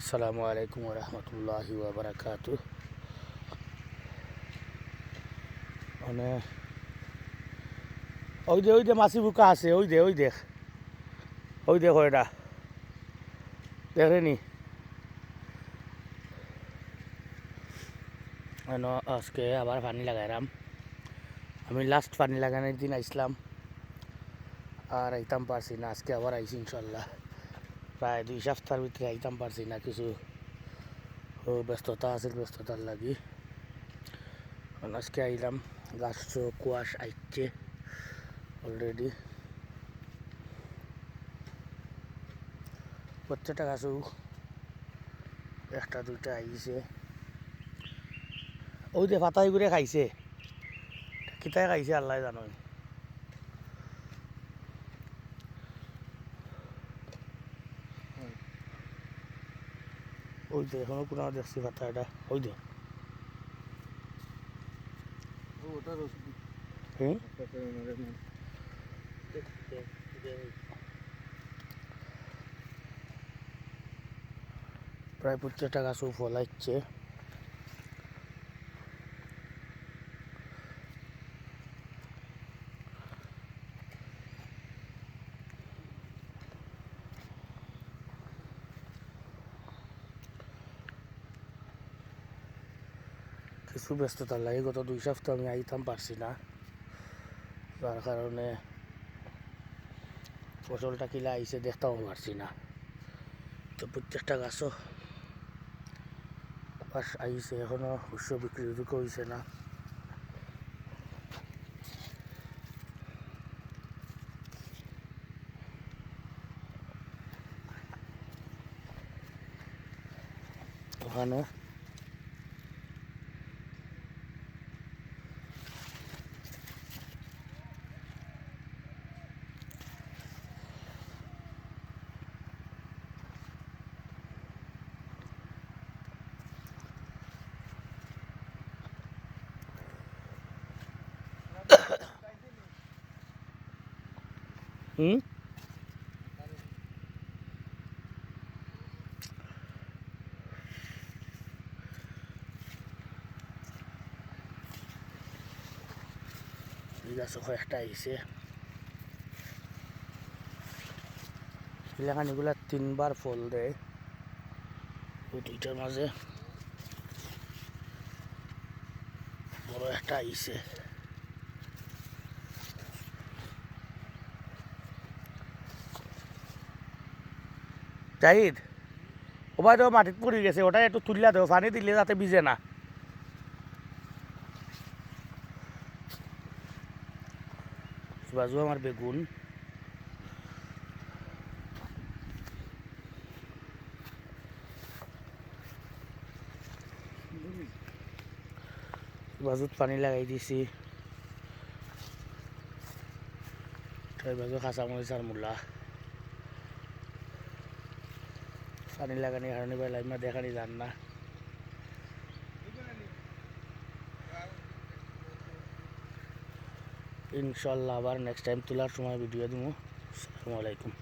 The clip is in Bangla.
আসসালামু আলাইকুম রহমতুল্লাহি বারাকাতু মানে ওই দে ওই দে, মাছি বুকা আছে, ওই দে, ওই দেখ ওই দেখ ওইটা দেখেনি? মানে আজকে আবার পানি লাগাইলাম আমি লাস্ট পানি লাগানোর দিন আইসলাম আর আইতাম পারছি না, আজকে আবার আইসি ইনশাল্লাহ প্রায় দুই সপ্তাহের ভিতরে আইতাম পারছি না, কিছু ব্যস্ততা আছে, ব্যস্ততার লাগি। আজকে আইলাম গাছ কুয়াশ আইচ্ছে অলরেডি প্রত্যেকটা গাছও একটা, দুইটা আইছে। ওই যে পাতাই করে খাইছে। কিতাই খাইছে, আল্লাহ জানো ওই তো এখনও কোনো দেখছি পাতা এটা। ওই তো প্রায় পঁচিশ টাকা গাছও ফলাইচ্ছে কিছু ব্যস্ততার লাগে, গত দুই সপ্তাহ আমি আইতাম পারছি না। যার কারণে ফসলটা কিলা আইসে দেখতেও পারছি না। তো প্রত্যেকটা গাছও বাস আইসে এখনও শস্য বিক্রি হয়েছে না। ওখানে হুম? গাছ কয়েকটা আইছে এলাকান এগুলা তিনবার ফল দেয়। ওই দুইটার মাঝে বড় একটা আইছে জাহিদ ওবাই তো মাটিত পড়ে গেছে ওটা একটু তুললা দেও, পানি দিলে যাতে ভিজে না। বাজু আমার বেগুন। বাজুত পানি লাগাই দিছি। বাজু কাঁচামরিচ আর মূলা। পানি লাগানি, হারানি বেলা ইমা দেখানি যান না ইনশাল্লাহ আবার নেক্সট টাইম তোলার সময় ভিডিও দিব আসসালামু আলাইকুম।